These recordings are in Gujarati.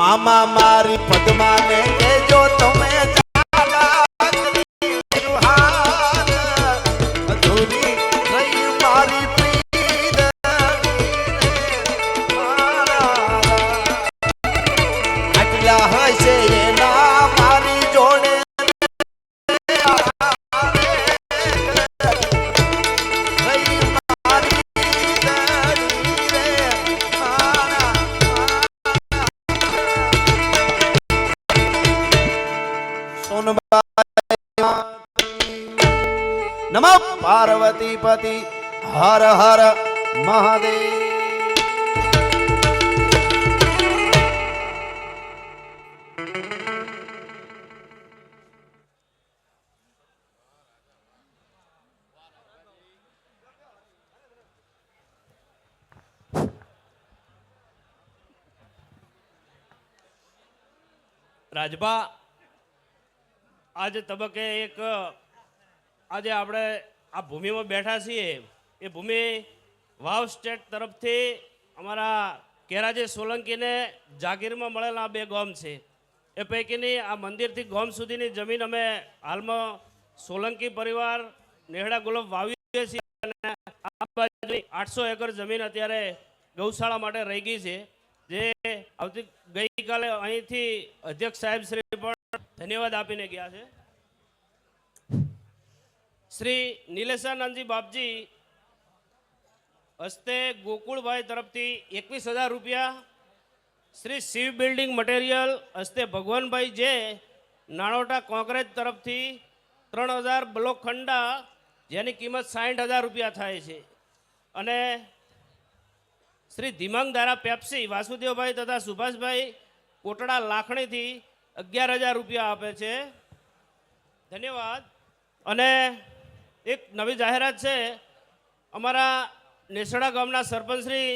મામા મારી પદ્માને કેજો તમે આટલા હશે નમ પાર્વતી પતિ હર હર મહાદેવ. રાજભા આજે તબક્કે એક, આજે આપણે આ ભૂમિમાં બેઠા છીએ. એ ભૂમિ વાવ સ્ટેટ તરફથી અમારા કેરાજી સોલંકીને જાગીરમાં મળેલા બે ગોમ છે. એ પૈકીની આ મંદિરથી ગોમ સુધીની જમીન અમે હાલમાં સોલંકી પરિવાર નેહડા ગુલાબ વાવીએ છીએ અને આઠસો એકર જમીન અત્યારે ગૌશાળા માટે રહી ગઈ છે. જે આવતી ગઈકાલે અહીંથી અધ્યક્ષ સાહેબ શ્રી ધન્યવાદ આપીને ગયા છે. શ્રી નિલેશાનંદજી બાપજી હસ્તે ગોકુળભાઈ તરફથી એકવીસ હજાર રૂપિયા, શ્રી શિવ બિલ્ડિંગ મટીરિયલ હસ્તે ભગવાનભાઈ જે નાણોટા કોંગ્રેસ તરફથી ત્રણ હજાર બ્લોક ખંડા, જેની કિંમત સાઠ હજાર રૂપિયા થાય છે. અને શ્રી ધીમાંગ ધારા પેપ્સી વાસુદેવભાઈ તથા સુભાષભાઈ કોટડા લાખણીથી અગિયાર હજાર રૂપિયા આપે છે. ધન્યવાદ. અને એક નવી જાહેરાત છે. અમારા નેસડા ગામના સરપંચ શ્રી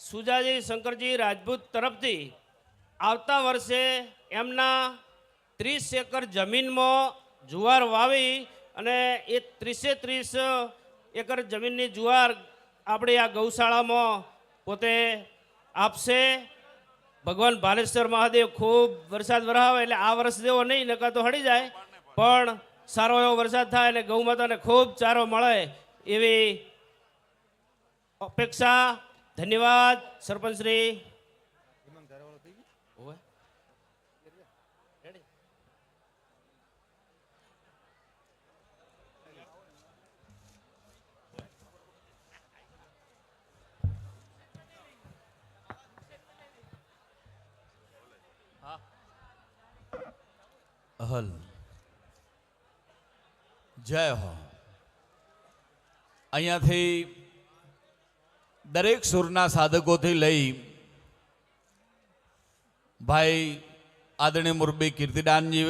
સુજાજી શંકરજી રાજપૂત તરફથી આવતા વર્ષે એમના ત્રીસ એકર જમીનમાં જુવાર વાવી અને એ ત્રીસે ત્રીસ એકર જમીનની જુવાર આપણી આ ગૌશાળામાં પોતે આપશે. ભગવાન ભાલેશ્વર મહાદેવ ખૂબ વરસાદ વરાવે એટલે આ વર્ષ જેવો નહીં નકા તો હળી જાય. પણ સારો એવો વરસાદ થાય અને ગૌ માતાને ખૂબ ચારો મળે એવી અપેક્ષા. ધન્યવાદ, સરપંચ હલ જય હો. અહીંયાથી દરેક સુરના સાધકોથી લઈ ભાઈ આદરણીય મુરબી કીર્તિદાનજી